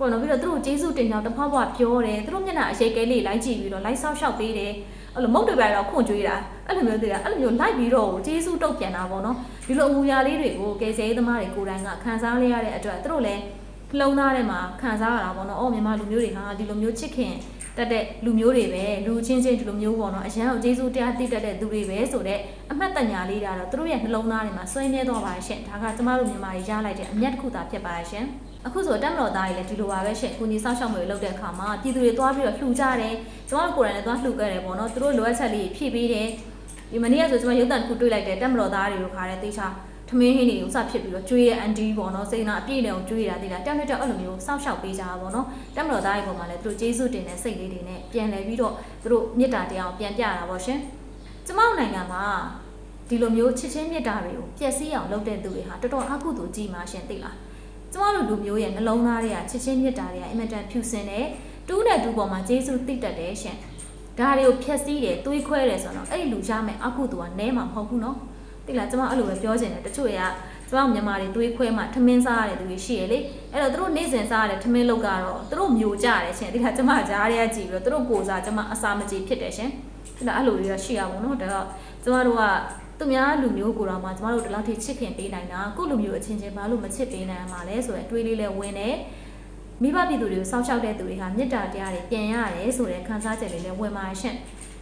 ပေါ့နော်ပြီးတော့သူတို့ကျေးဇူးတင်ကြောင်းတစ်ဖွားဖွားပြောတယ်သူတို့မျက်နှာအရေးကဲလေးလိုက်ကြည့်ပြီးတော့လိုက်ဆောက်ရှောက်ပေးတယ်အဲ့လိုမုတ်တွေပဲတော့ခွန့်ကြွေးတာအဲ့လိုမျိုးတည်းအဲ့လိုမျိုးလိုက်ပြီးတော့ကျေးဇူးတုတ်ပြန်တာပေါ့နော်ဒီလိုအမူအရာလေးတွေကိုကယ်ဆယ်ရေးသမားတွေကိုယ်တိုင်ကခံစားလိုက်ရတဲ့အတွက်သူတို့လည်းနှလုံးသားထဲမှာခံစားရတာပေါ့နော်အော်မြန်မာလူမျိုးတွေဟာဒီလိုမျိုးချစ်ခင် တက်တဲ့လူမျိုးတွေပဲလူချင်းချင်းဒီလိုမျိုးပေါ့နော်အရန်ကိုကျေးဇူးတရားသိတတ်တဲ့သူတွေပဲဆိုတော့အမှတ်တညာလေးဒါတော့သူတို့ရဲ့နှလုံးသားထဲမှာဆွဲမြဲသွားပါရှင်ဒါကကျမတို့မြန်မာတွေရလိုက်တဲ့အမျက်တစ်ခုသာဖြစ်ပါရှင်အခုဆိုတက်မတော်သားတွေလည်းဒီလိုပါပဲရှင့်ကိုကြီးစောက်ရှောက်မှုတွေလုပ်တဲ့အခါမှာပြည်သူတွေသွားပြီးတော့လှူကြတယ်ကျမတို့ကိုယ်တိုင်လည်းသွားလှူခဲ့တယ်ပေါ့နော်သူတို့လိုအပ်ချက်လေးဖြည့်ပေးတယ်ဒီမနေ့ကဆိုကျမရုပ်သံတစ်ခုတွေ့လိုက်တယ်တက်မတော်သားတွေကိုခါတဲ့တေချာ ထမင်းဟင်းတွေကိုစဖြစ်ပြီးတော့ကျွေးတဲ့အန်တီပေါ့နော်စိတ်နာအပြည့်နဲ့အောင်ကျွေးတာတိလားတောက်နဲ့တောက်အဲ့လိုမျိုးစောက်ရှောက်ပေးကြတာပေါ့နော်တက်မတော်သားတွေပေါ်မှာလည်းသူတို့ကျေးဇူးတင်တဲ့စိတ်လေးတွေနဲ့ပြန်လဲပြီးတော့သူတို့မေတ္တာတရားကိုပြန်ပြတာပေါ့ရှင်ကျမတို့နိုင်ငံမှာဒီလိုမျိုးချစ်ချင်းမေတ္တာတွေကိုပျက်စီးအောင်လုပ်တဲ့သူတွေဟာတော်တော်အကုသိုလ်ကြီးမှရှင်သိလားကျမတို့လူမျိုးရဲ့နှလုံးသားတွေကချစ်ချင်းမေတ္တာတွေကအင်မတန်ဖြူစင်တယ်တူးနဲ့တူးပေါ်မှာကျေးဇူးသိတတ်တယ်ရှင်ဒါတွေကိုဖျက်ဆီးတယ်တွေးခွဲတယ်ဆိုတော့အဲ့ဒီလူရမယ်အကုသိုလ်ကနဲမှာမဟုတ်ဘူးနော် သိလားကျမအဲ့လိုပဲပြောချင်တယ်တချို့တွေကကျမမြန်မာတွေတွေးခွဲမှထမင်းစားရတဲ့သူတွေရှိရလေအဲ့တော့သူတို့နေ့စဉ်စားရတဲ့ထမင်းလောက်ကတော့သူတို့မျိုးကြတယ်ရှင်သိလားကျမကြားရကြည့်ပြီးတော့သူတို့ကိုစားကျမအစာမကြေဖြစ်တယ်ရှင်သိလားအဲ့လိုတွေကရှိရပါဘောနော်ဒါတော့ကျမတို့ကသူများလူမျိုးကိုတော့မှကျမတို့ဒီလောက်ထိချစ်ခင်ပေးနိုင်တာကိုလူမျိုးအချင်းချင်းဘာလို့မချစ်ပေးနိုင်မှာလဲဆိုရင်တွေးလေးလဲဝင်တယ်မိဘပြည်သူတွေကိုစောင့်ရှောက်တဲ့သူတွေဟာမေတ္တာတရားတွေပြန်ရတယ်ဆိုတဲ့ခံစားချက်လေးလည်းဝင်ပါရှင့်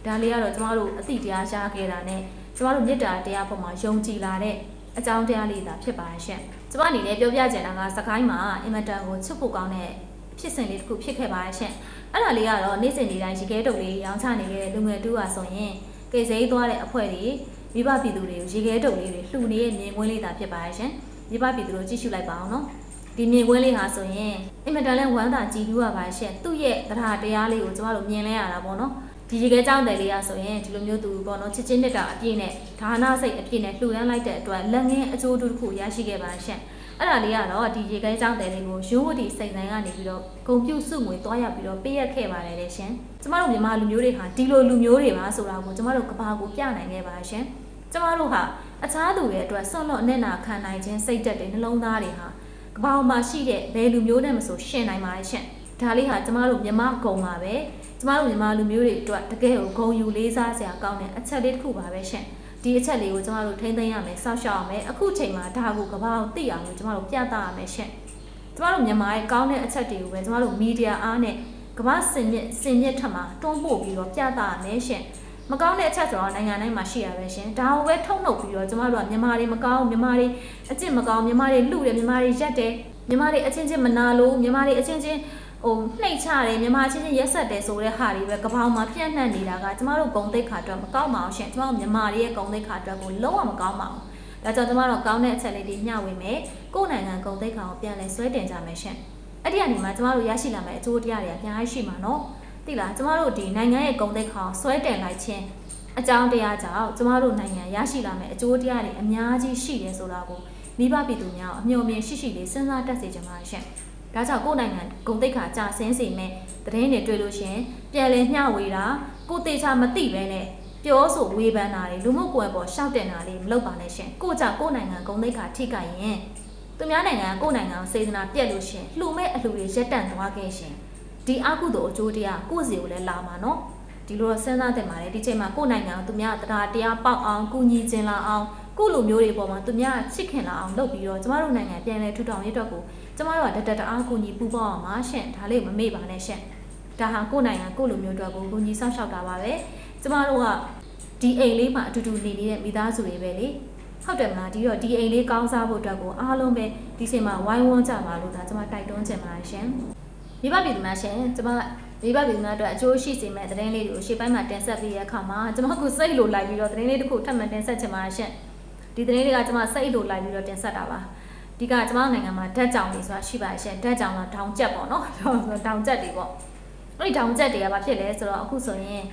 ဒါလေးကတော့ကျမတို့အတိတရားရှားခဲ့တာနဲ့ ကျမတို့မေတ္တာတရားပေါ်မှာယုံကြည်လာတဲ့အကြောင်းတရားလေးသာဖြစ်ပါရှင့်ကျမအနေနဲ့ပြောပြချင်တာကစကိုင်းမှာအင်မတန်ကိုချစ်ဖို့ကောင်းတဲ့ဖြစ်စဉ်လေးတစ်ခုဖြစ်ခဲ့ပါရှင့်အဲ့ဒါလေးကတော့နေ့စဉ်နေ့တိုင်းရေခဲတုပ်လေးရောင်းချနေတဲ့လူငယ်တူကဆိုရင်ကေစိသွားတဲ့အဖွဲတွေမိဘပြည်သူတွေကိုရေခဲတုပ်လေးတွေလှူနေတဲ့မြင်ကွင်းလေးသာဖြစ်ပါရှင့်မိဘပြည်သူတို့ကြည့်ရှုလိုက်ပါအောင်နော်ဒီမြင်ကွင်းလေးဟာဆိုရင်အင်မတန်လဲဝမ်းသာကြည်လူရပါရှင့်သူ့ရဲ့တရားတရားလေးကိုကျမတို့မြင်လဲရတာပေါ့နော် ဒီရေခဲကြောင်းတယ်လေးရဆိုရင်ဒီလိုမျိုးသူပေါ့နော်ချစ်ချင်းနှစ်တာအပြည့်နဲ့ဒါနစိတ်အပြည့်နဲ့လှူဒန်းလိုက်တဲ့အတွက်လက်ငင်းအကျိုးတူတစ်ခုရရှိခဲ့ပါရှင့်အဲ့ဒါလေးကတော့ဒီရေခဲကြောင်းတယ်လေးကိုရိုးဝတီစိတ်ဆိုင်ကနေပြီးတော့ဂုံပြုစုငွေတွားရပြီးတော့ပေးရခဲ့ပါတယ်လေရှင်ကျမတို့မြန်မာလူမျိုးတွေဟာဒီလိုလူမျိုးတွေပါဆိုတာကိုကျမတို့ကဘာကိုပြနိုင်ခဲ့ပါရှင်ကျမတို့ဟာအခြားသူတွေအတွက်ဆွန့်လွတ်အနစ်နာခံနိုင်ခြင်းစိတ်တက်တဲ့နှလုံးသားတွေဟာကဘာမှာရှိတဲ့ဘယ်လူမျိုးနဲ့မဆိုရှင်နိုင်ပါရှင်ဒါလေးဟာကျမတို့မြန်မာဂုံပါပဲ ကျမတို့မြန်မာလူမျိုးတွေအတွက်တကယ်ကိုဂုံယူလေးစားစရာကောင်းတဲ့အချက်လေးတစ်ခုပါပဲရှင်ဒီအချက်လေးကိုကျမတို့ထိမ့်သိမ်းရမယ်စောင့်ရှောက်ရမယ်အခုချိန်မှာဒါကိုကဘာကိုသိအောင်လို့ကျမတို့ပြသရမယ်ရှင်ကျမတို့မြန်မာရဲ့ကောင်းတဲ့အချက်တွေကိုပဲကျမတို့မီဒီယာအားနဲ့ကမ္ဘာစင်မြင့်စင်မြင့်ထက်မှာတွန်းပို့ပြီးတော့ပြသရမယ်ရှင်မကောင်းတဲ့အချက်ဆိုတော့နိုင်ငံတိုင်းမှာရှိရပဲရှင်ဒါကိုပဲထုတ်နှုတ်ပြီးတော့ကျမတို့ကမြန်မာတွေမကောင်းမြန်မာတွေအကျင့်မကောင်းမြန်မာတွေလူတယ်မြန်မာတွေရက်တယ်မြန်မာတွေအချင်းချင်းမနာလို့မြန်မာတွေအချင်းချင်း ဟိုနှိတ်ချတယ်မြန်မာချင်းချင်းရက်ဆက်တယ်ဆိုတဲ့ဟာတွေပဲကပောင်မှာပြန့်နှံ့နေတာကကျမတို့ဂုံတိတ်ခါအတွက်မကောက်ပါအောင်ရှင်ကျမတို့မြန်မာတွေရဲ့ဂုံတိတ်ခါအတွက်ကိုလုံးဝမကောင်းပါဘူးဒါကြောင့်ကျမတို့ကောင်းတဲ့အချက်လေးတွေမျှဝေမယ်ကိုယ်နိုင်ငံဂုံတိတ်ခါကိုပြန်လဲဆွဲတင်ကြမယ်ရှင်အဲ့ဒီကနေမှကျမတို့ရရှိလာမယ့်အကျိုးတရားတွေအများကြီးရှိမှာနော်သိလားကျမတို့ဒီနိုင်ငံရဲ့ဂုံတိတ်ခါကိုဆွဲတင်လိုက်ခြင်းအကြောင်းတရားကြောင့်ကျမတို့နိုင်ငံရရှိလာမယ့်အကျိုးတရားတွေအများကြီးရှိတယ်ဆိုတာကိုမိဘပြည်သူများအမျှော်မြင်ရှိရှိလေးစဉ်းစားတတ်စေချင်ပါရှင် ဒါကြောင့်ကိုယ်နိုင်ငံဂုံတိတ်ခါကြာဆင်းစေမဲ့တရင်တွေတွေ့လို့ရှင်ပြန်လဲမျှဝေတာကိုတေချာမသိပဲနဲ့ပြောဆိုဝေဖန်တာတွေလူမှုကွယ်ပေါ်ရှောက်တင်တာတွေမလုပ်ပါနဲ့ရှင်ကိုကြောင့်ကိုယ်နိုင်ငံဂုံတိတ်ခါထိခိုက်ရင်သူများနိုင်ငံကကိုယ်နိုင်ငံကိုစေတနာပြက်လို့ရှင်လှူမဲ့အလှူတွေရက်တန့်သွားခဲ့ရှင်ဒီအကုသိုလ်အကျိုးတရားကိုယ့်စီကိုလည်းလာမှာနော်ဒီလိုတော့စဉ်းစားတင်ပါတယ်ဒီချိန်မှာကိုယ်နိုင်ငံကိုသူများတရားတရားပေါက်အောင်ကုညီခြင်းလာအောင်ကိုလူမျိုးတွေပေါ်မှာသူများချစ်ခင်လာအောင်လုပ်ပြီးတော့ကျမတို့နိုင်ငံပြန်လဲထူထောင်ရေးအတွက်ကိုကျမတို့ကတတတအားကိုညီပူပေါအောင်ပါရှင့်ဒါလေးမမေ့ပါနဲ့ရှင့်ဒါဟာကိုနိုင်ငံကိုလူမျိုးအတွက်ကိုကိုညီဆောက်ရှောက်တာပါပဲကျမတို့ကဒီအိမ်လေးမှာအတူတူနေနေတဲ့မိသားစုတွေပဲလေဟုတ်တယ်မလားဒီတော့ဒီအိမ်လေးကောင်းစားဖို့အတွက်ကိုအားလုံးပဲဒီချိန်မှာဝိုင်းဝန်းကြပါလို့ဒါကျမတိုက်တွန်းချင်ပါတယ်ရှင်မိဘပြည်သူများရှင်ကျမမိဘပြည်သူများအတွက်အကျိုးရှိစေမယ့်သတင်းလေးတွေကိုရှေ့ပိုင်းမှာတင်ဆက်ပြီးရတဲ့အခါမှာကျမကစိတ်လိုလိုက်ပြီးတော့သတင်းလေးတစ်ခုထပ်မံတင်ဆက်ချင်ပါတယ်ရှင် ဒီသတင်းတွေကကျမစိတ်လိုလိုက်ပြီးတော့တင်ဆက်တာပါဒီကကျမနိုင်ငံမှာဓာတ်ကြောင်တွေဆိုတာရှိပါရှင်ဓာတ်ကြောင်တော့တောင်ကျက်ပေါ့နော်တောင်ကျက်တွေပေါ့အဲ့ဒီတောင်ကျက်တွေကဘာဖြစ်လဲဆိုတော့အခုဆိုရင်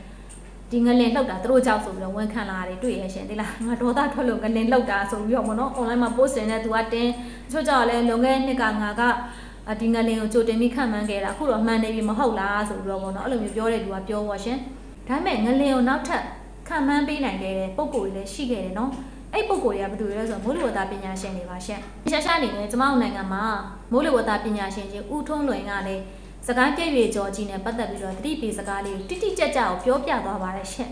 ဒီငလင်လှုပ်တာသူတို့ကြောက်ဆိုပြီးတော့ဝန်ခံလာတယ်တွေ့ရရှင်ဒီလားငါဒေါသထွက်လို့ငလင်လှုပ်တာဆိုပြီးတော့ပေါ့နော် online မှာ post တင်တဲ့သူကတင်းတချို့ကြောက်လဲလွန်ခဲ့တဲ့နှစ်ကငါကအဒီငလင်ကိုကြိုတင်ပြီးခံမှန်းခဲ့တာအခုတော့မှန်နေပြီမဟုတ်လားဆိုပြီးတော့ပေါ့နော်အဲ့လိုမျိုးပြောတဲ့သူကပြောပါရှင်ဒါပေမဲ့ငလင်ကိုနောက်ထပ်ခံမှန်းပေးနိုင်ခဲ့တဲ့ပုံကိုယ်တွေလည်းရှိခဲ့တယ်နော် အဲ့ပုံကိုယ်တွေကဘာတူလဲဆိုတော့မိုးလေဝသပညာရှင်တွေပါရှင်ရှာရှာနေတယ်ကျမတို့နိုင်ငံမှာမိုးလေဝသပညာရှင်ကြီးဦးထွန်းလွင်ကလည်းစကိုင်းပြည့်ရွေကြော်ကြီးနဲ့ပတ်သက်ပြီးတော့တတိပီစကားလေးကိုတိတိကျကျကိုပြောပြသွားပါတယ်ရှင်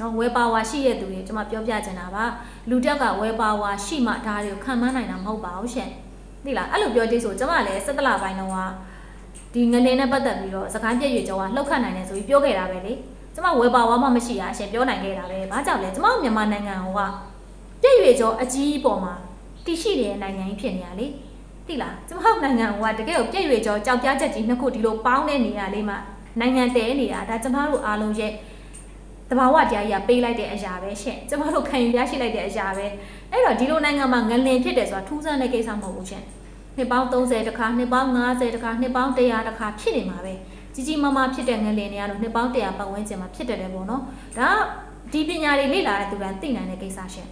နော်ဝယ်ပါဝါရှိတဲ့သူတွေကျွန်မပြောပြချင်တာပါလူတစ်ယောက်ကဝယ်ပါဝါရှိမှဒါတွေကိုခံမှန်းနိုင်တာမဟုတ်ပါဘူးရှင်သိလားအဲ့လိုပြောကြည့်ဆိုကျွန်မလည်းစက်တလပိုင်းတော့ကဒီငလင်းနဲ့ပတ်သက်ပြီးတော့စကိုင်းပြည့်ရွေကြော်ကလှုပ်ခတ်နိုင်တယ်ဆိုပြီးပြောခဲ့တာပဲလေကျွန်မဝယ်ပါဝါမှမရှိတာရှင်ပြောနိုင်ခဲ့တာပဲဘာကြောင့်လဲကျွန်မတို့မြန်မာနိုင်ငံက ပြည့်ရွေကြော်အကြီးပေါ်မှာတည်ရှိတဲ့နိုင်ငံကြီးဖြစ်နေရလေသိလားကျွန်မတို့နိုင်ငံကတကယ်ကိုပြည့်ရွေကြော်ကြောက်ပြားချက်ကြီးနှစ်ခုဒီလိုပေါင်းတဲ့နေရာလေးမှာနိုင်ငံတည်နေတာဒါကျွန်မတို့အားလုံးရဲ့တဘာဝတရားကြီးကပေးလိုက်တဲ့အရာပဲရှင့်ကျမတို့ခံယူရရှိလိုက်တဲ့အရာပဲအဲ့တော့ဒီလိုနိုင်ငံမှာငလင်ဖြစ်တယ်ဆိုတာထူးဆန်းတဲ့ကိစ္စမဟုတ်ဘူးရှင့်နှစ်ပေါင်း30တခါနှစ်ပေါင်း50တခါနှစ်ပေါင်း100တခါဖြစ်နေမှာပဲကြီးကြီးမားမားဖြစ်တဲ့ငလင်တွေကတော့နှစ်ပေါင်း100ပတ်ဝန်းကျင်မှာဖြစ်တယ်လေပေါ့နော်ဒါဒီပညာတွေလေ့လာတဲ့သူကသိနိုင်တဲ့ကိစ္စရှင့်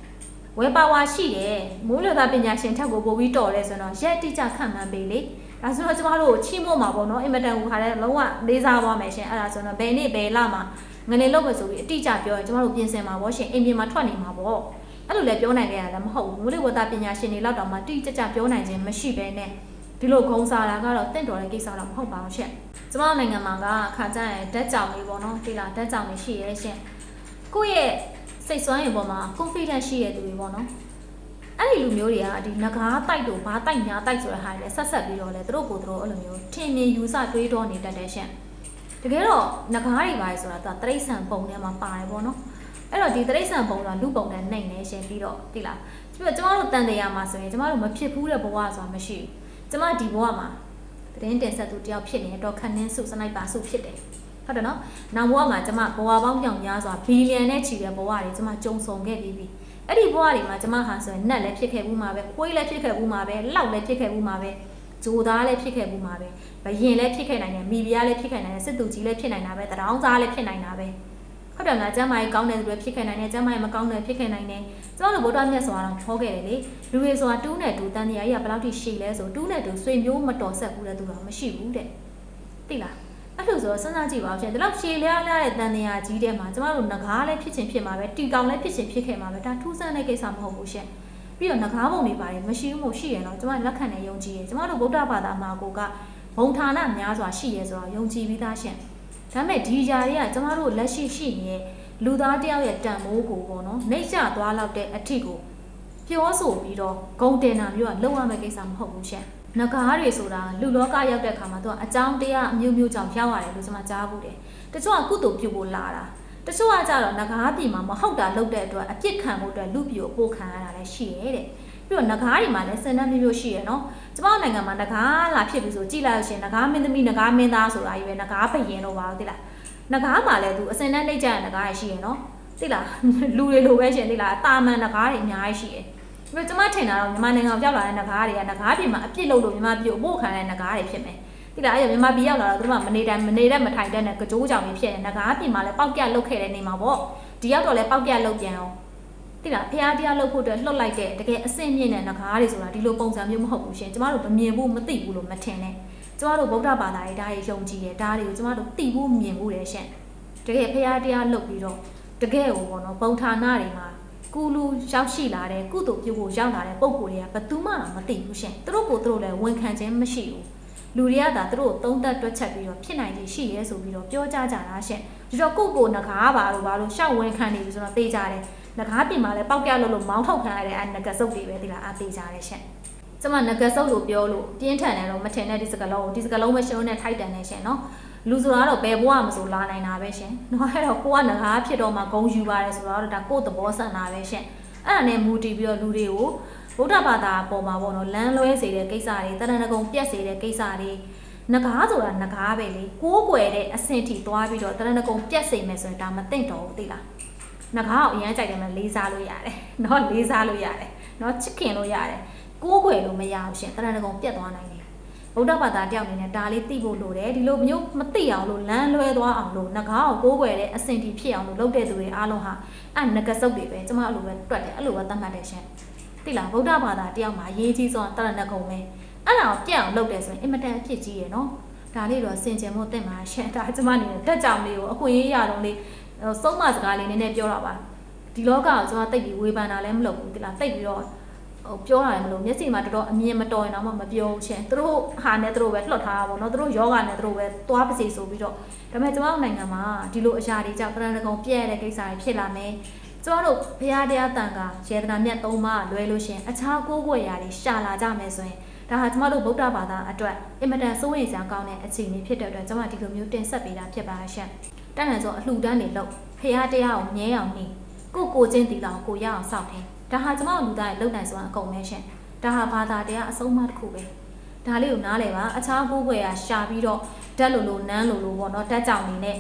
ဝယ်ပါဝါရှိတယ်မိုးလေဝသပညာရှင်ထက်ကိုပို့ပြီးတော်လဲဆိုတော့ရက်တိကျခံမှန်းပေးလေဒါဆိုတော့ကျမတို့ချိမို့မှာပေါ့နော်အင်မတန်ဟိုခါတဲ့လုံးဝလေးစားသွားမယ်ရှင်အဲ့ဒါဆိုတော့ဘယ်နေ့ဘယ်လမှာငနေလောက်ပဲဆိုပြီးအတိအကျပြောရင်ကျမတို့ပြင်ဆင်မှာပေါ့ရှင်အိမ်ပြင်မှာထွက်နေမှာပေါ့အဲ့လိုလည်းပြောနိုင်ကြရတာမဟုတ်ဘူးမိုးလေဝသပညာရှင်တွေလောက်တောင်မှတိတိကျကျပြောနိုင်ခြင်းမရှိဘဲနဲ့ဒီလိုဂုံစားတာကတော့တင့်တော်တဲ့ကိစ္စတော့မဟုတ်ပါဘူးရှင်ကျမတို့နိုင်ငံမှာကခါကြရင်ဓာတ်ကြောင်လေးပေါ့နော်ဒီလားဓာတ်ကြောင်လေးရှိရဲရှင်ကိုယ့်ရဲ့ စိတ်ဆွမ်းရင်ပေါ်မှာ confidence ရှိတဲ့သူတွေပေါ့နော်အဲ့ဒီလူမျိုးတွေကဒီငကားတိုက်တို့ဘာတိုက်ညာတိုက်ဆိုတဲ့ဟာတွေလည်းဆက်ဆက်ပြီးတော့လေသူတို့ကိုယ်သူတို့အဲ့လိုမျိုးထင်မြင်ယူဆတွေးတောနေတတ်တဲ့ရှင်တကယ်တော့ငကားတွေပါလေဆိုတာသူကတရိษံပုံထဲမှာပါတယ်ပေါ့နော်အဲ့တော့ဒီတရိษံပုံကလူပုံနဲ့နှိမ်နေရှင်ပြီးတော့တိလားကျမကျမတို့တန်တရားမှာဆိုရင်ကျမတို့မဖြစ်ဘူးတဲ့ဘဝဆိုတာမရှိဘူးကျမဒီဘဝမှာသတင်းတင်ဆက်သူတယောက်ဖြစ်နေတော့ခန်းနှင်းစုစနိုက်ပါစုဖြစ်တယ် ဟုတ်တယ်နော်နောက်ဘဝမှာကျမဘဝပေါင်းပြောင်များစွာဘီလီယံနဲ့ချီတဲ့ဘဝတွေကျမကြုံဆုံခဲ့ပြီးပြီအဲ့ဒီဘဝတွေမှာကျမဟာဆိုရင်နတ်လည်းဖြစ်ခဲ့ဘူးမှာပဲခွေးလည်းဖြစ်ခဲ့ဘူးမှာပဲလောက်လည်းဖြစ်ခဲ့ဘူးမှာပဲဂျိုသားလည်းဖြစ်ခဲ့ဘူးမှာပဲဘယင်လည်းဖြစ်ခဲ့နိုင်တယ်မိဖုရားလည်းဖြစ်ခဲ့နိုင်တယ်စစ်သူကြီးလည်းဖြစ်နိုင်တာပဲတရောင်းသားလည်းဖြစ်နိုင်တာပဲဟုတ်တယ်လားကျမ်းမာရေးကောင်းတဲ့သူတွေဖြစ်ခဲ့နိုင်တယ်ကျမ်းမာရေးမကောင်းတဲ့ဖြစ်ခဲ့နိုင်တယ်ကျွန်တော်တို့ဗုဒ္ဓမြတ်စွာတော့ချောခဲ့တယ်လေလူတွေဆိုတာတူးနဲ့တူးတန်တရားကြီးကဘယ်လောက်ထိရှည်လဲဆိုတူးနဲ့တူးဆွေမျိုးမတော်ဆက်ဘူးတဲ့သူကမရှိဘူးတဲ့သိလား အဲ့လိုဆိုတော့စဉ်းစားကြည့်ပါဦးရှင်ဒီလောက်ရှည်လျားလျားတဲ့တန်တရားကြီးတဲ့မှာကျမတို့ငကားလည်းဖြစ်ချင်းဖြစ်မှာပဲတီကောင်လည်းဖြစ်ချင်းဖြစ်ခဲ့မှာပဲဒါထူးဆန်းတဲ့ကိစ္စမဟုတ်ဘူးရှင်ပြီးတော့ငကားပုံတွေပါတယ်မရှိဘူးမို့ရှိရတော့ကျမလက်ခံနေယုံကြည်ရကျမတို့ဗုဒ္ဓဘာသာမှာကိုကဘုံဌာနများစွာရှိရဲဆိုတော့ယုံကြည်ပြီးသားရှင်ဒါပေမဲ့ဒီຢာတွေကကျမတို့လက်ရှိရှိနေတဲ့လူသားတယောက်ရဲ့တန်မိုးကိုပေါ့နော်နှိမ့်ချသွားလောက်တဲ့အထစ်ကိုပြောဆိုပြီးတော့ဂုံတင်တာမျိုးကလုံရမယ့်ကိစ္စမဟုတ်ဘူးရှင် ငကားတွေဆိုတာလူလောကရောက်တဲ့ခါမှာသူကအကြောင်းတရားအမျိုးမျိုးကြောင့်ရောက်ရတယ်လို့ကျွန်မကြားဘူးတယ်တချို့ကကုသိုလ်ပြုဖို့လာတာတချို့ကကြတော့ငကားပြည်မှာမဟုတ်တာလုပ်တဲ့အတွက်အပြစ်ခံဖို့အတွက်လူပြည်ကိုပို့ခံရတာလည်းရှိရဲတဲ့ပြီးတော့ငကားတွေမှာလည်းစင်တန်းမျိုးမျိုးရှိရနော်ကျမတို့နိုင်ငံမှာငကားလာဖြစ်ပြီဆိုကြည်လိုက်လို့ရှိရင်ငကားမင်းသမီးငကားမင်းသားဆိုတာကြီးပဲငကားဘယင်တော့ပါဘူးတိလားငကားမှာလည်းသူအစင်တန်းနှိပ်ကြတဲ့ငကားရရှိရနော်သိလားလူတွေလိုပဲရှင်သိလားတာမန်ငကားတွေအများကြီးရှိတယ် ပြီးတော့ကျမထင်တာတော့မြန်မာနိုင်ငံကိုရောက်လာတဲ့ငကားတွေကငကားပြည်မှာအပြစ်လုပ်လို့မြန်မာပြည်ကိုပို့ခံတဲ့ငကားတွေဖြစ်မယ်သိလားအဲ့ရမြန်မာပြည်ရောက်လာတော့သူတို့ကမနေတိုင်းမနေတဲ့မထိုင်တဲ့နဲ့ကြိုးကြောင်ကြီးဖြစ်နေငကားပြည်မှာလည်းပောက်ပြလုတ်ခဲ့တဲ့နေမှာပေါ့ဒီရောက်တော့လည်းပောက်ပြလုတ်ပြန်အောင်သိလားဖះတရားလုတ်ဖို့အတွက်လှုပ်လိုက်တဲ့တကယ်အဆင့်မြင့်တဲ့ငကားတွေဆိုတာဒီလိုပုံစံမျိုးမဟုတ်ဘူးရှင်ကျမတို့မမြင်ဘူးမသိဘူးလို့မထင်နဲ့ကျမတို့ဗုဒ္ဓဘာသာရေးဒါတွေယုံကြည်တယ်ဒါတွေကိုကျမတို့သိဖို့မြင်ဖို့တယ်ရှင်တကယ်ဖះတရားလုတ်ပြီးတော့တကယ်ကိုပေါ့နော်ပုံဌာနတွေမှာ ကုလူရောက်ရှိလာတဲ့ကုသိုလ်ပြုဖို့ရောက်လာတဲ့ပုံကိုယ်တွေကဘယ်သူမှတော့မသိဘူးရှင်သူတို့ကိုသူတို့လည်းဝန်ခံခြင်းမရှိဘူးလူတွေကသာသူတို့သုံးသက်တွက်ချက်ပြီးတော့ဖြစ်နိုင်ခြင်းရှိရဲဆိုပြီးတော့ပြောကြကြတာရှင်ဒီတော့ကိုကိုငကားပါလို့ပါလို့ရှောက်ဝန်ခံနေပြီဆိုတော့သိကြတယ်ငကားပြင်မှာလည်းပေါက်ပြလို့လို့မောင်းထုတ်ခံရတဲ့အဲငကစုပ်တွေပဲဒီလားအသေးကြတယ်ရှင်ကျမငကစုပ်လို့ပြောလို့ပြင်းထန်တယ်တော့မထင်တဲ့ဒီစကလုံးကိုဒီစကလုံးပဲရှုံးနဲ့ထိုက်တန်နေရှင်နော် လူဆိုတာတော့ဘယ်ဘဝမှာဆိုလာနိုင်တာပဲရှင်။နော်အဲ့တော့ကိုကငကားဖြစ်တော့မှဂုံယူပါတယ်ဆိုတော့ဒါကိုယ့်သဘောဆန္ဒပဲရှင်။အဲ့ဒါနဲ့မူတည်ပြီးတော့လူတွေကိုဗုဒ္ဓဘာသာပေါ်မှာပေါ့နော်လမ်းလွဲစေတဲ့ကိစ္စတွေတဏ္ဍနကုံပြက်စေတဲ့ကိစ္စတွေငကားဆိုတာငကားပဲလေကိုးကွယ်တဲ့အဆင့်ထိသွားပြီးတော့တဏ္ဍနကုံပြက်စေမယ်ဆိုရင်ဒါမသိတော့ဘူးသိလား။ငကားကိုအရင်ကြိုက်တယ်မှလေးစားလို့ရတယ်။နော်လေးစားလို့ရတယ်။နော်ချစ်ခင်လို့ရတယ်။ကိုးကွယ်လို့မရဘူးရှင်တဏ္ဍနကုံပြက်သွားနိုင်တယ်။ဒ ဗုဒ္ဓဘာသာတယောက်အနေနဲ့ဒါလေးသိဖို့လိုတယ်ဒီလိုမျိုးမသိအောင်လို့လမ်းလွဲသွားအောင်လို့ငကားကိုကိုးကွယ်တဲ့အဆင်တီဖြစ်အောင်လို့လုပ်တဲ့သူတွေအားလုံးဟာအဲ့ငကစုပ်တွေပဲကျမအဲ့လိုပဲတွက်တယ်အဲ့လိုပဲသတ်မှတ်တယ်ရှင်သိလားဗုဒ္ဓဘာသာတယောက်မှာရေးကြီးဆုံးတရဏဂုံပဲအဲ့ဒါကိုပြတ်အောင်လုပ်တယ်ဆိုရင်အင်မတန်အဖြစ်ကြီးရယ်နော်ဒါလေးတော့စင်ကြယ်မှုတင့်ပါရှင်ဒါကျမအနေနဲ့တက်ကြောင်လေးကိုအခွင့်အရေးရတော့လေးဟိုစုံမစကားလေးနည်းနည်းပြောတာပါဒီလောကကိုကျမတိတ်ပြီးဝေဖန်တာလည်းမလုပ်ဘူးသိလားတိတ်ပြီးတော့ ဟိုပြောရတယ်မလို့မျက်စိမှာတော်တော်အမြင်မတော်ရင်တော့မှမပြောဘူးရှင်သူတို့ဟာနဲ့သူတို့ပဲလှုပ်ထားတာပေါ့နော်သူတို့ယောဂနဲ့သူတို့ပဲသွားပါစေဆိုပြီးတော့ဒါပေမဲ့ကျွန်တော်တို့နိုင်ငံမှာဒီလိုအရာတွေကြောင့်တရဏဂုံပြည့်ရတဲ့ကိစ္စတွေဖြစ်လာမယ်ကျွန်တော်တို့ဘုရားတရားတန်ခါရေတနာမြတ်သုံးပါးလွဲလို့ရှင်အခြားကိုးကွယ်ရာတွေရှာလာကြမယ်ဆိုရင်ဒါဟာကျွန်တော်တို့ဗုဒ္ဓဘာသာအတွက်အင်မတန်စိုးရိမ်စရာကောင်းတဲ့အခြေအနေဖြစ်တဲ့အတွက်ကျွန်မဒီလိုမျိုးတင်ဆက်ပေးတာဖြစ်ပါရှင်တန်လန်ဆိုအလှူဒန်းတွေလုပ်ဘုရားတရားကိုမြဲအောင်နေကိုကိုချင်းတီတော်ကိုရအောင်စောင့်ထင်း ဒါဟာကျမတို့လူသားရဲ့လုံနိုင်စွာအကုန်ပဲရှင်ဒါဟာဘာသာတရားအဆုံးအမတစ်ခုပဲဒါလေးကိုနားလဲပါအခြားကိုယ်ွယ်ကရှာပြီးတော့ဓာတ်လိုလိုနန်းလိုလိုပေါ့နော်ဓာတ်ကြောင်နေနဲ့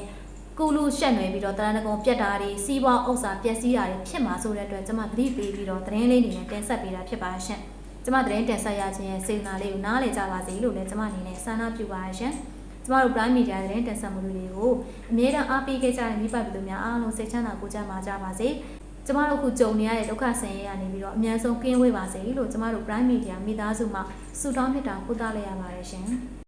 ကုလူရှက်နွယ်ပြီးတော့တရဏဂုံပြက်တာတွေစီးပွားဥစ္စာပျက်စီးတာတွေဖြစ်မှာဆိုတဲ့အတွက်ကျမသတိပေးပြီးတော့သတင်းလေးတွေနဲ့တင်ဆက်ပေးတာဖြစ်ပါရှင်ကျမသတင်းတင်ဆက်ရခြင်းရဲ့စေတနာလေးကိုနားလည်ကြပါစေလို့လည်းကျမအနေနဲ့ဆန္ဒပြုပါရှင်ကျမတို့ Prime Media သတင်းတင်ဆက်မှုတွေကိုအမြဲတမ်းအားပေးခဲ့ကြတဲ့မိဘပြည်သူများအားလုံးစိတ်ချမ်းသာကိုယ်ကျန်းမာကြပါစေ။ ကျမတို့အခုကြုံနေရတဲ့ဒုက္ခဆင်းရဲရနေပြီးတော့အများဆုံးကင်းဝေးပါစေလို့ကျမတို့ Prime Media မိသားစုမှဆုတောင်းမေတ္တာပို့သလိုက်ရပါတယ်ရှင်။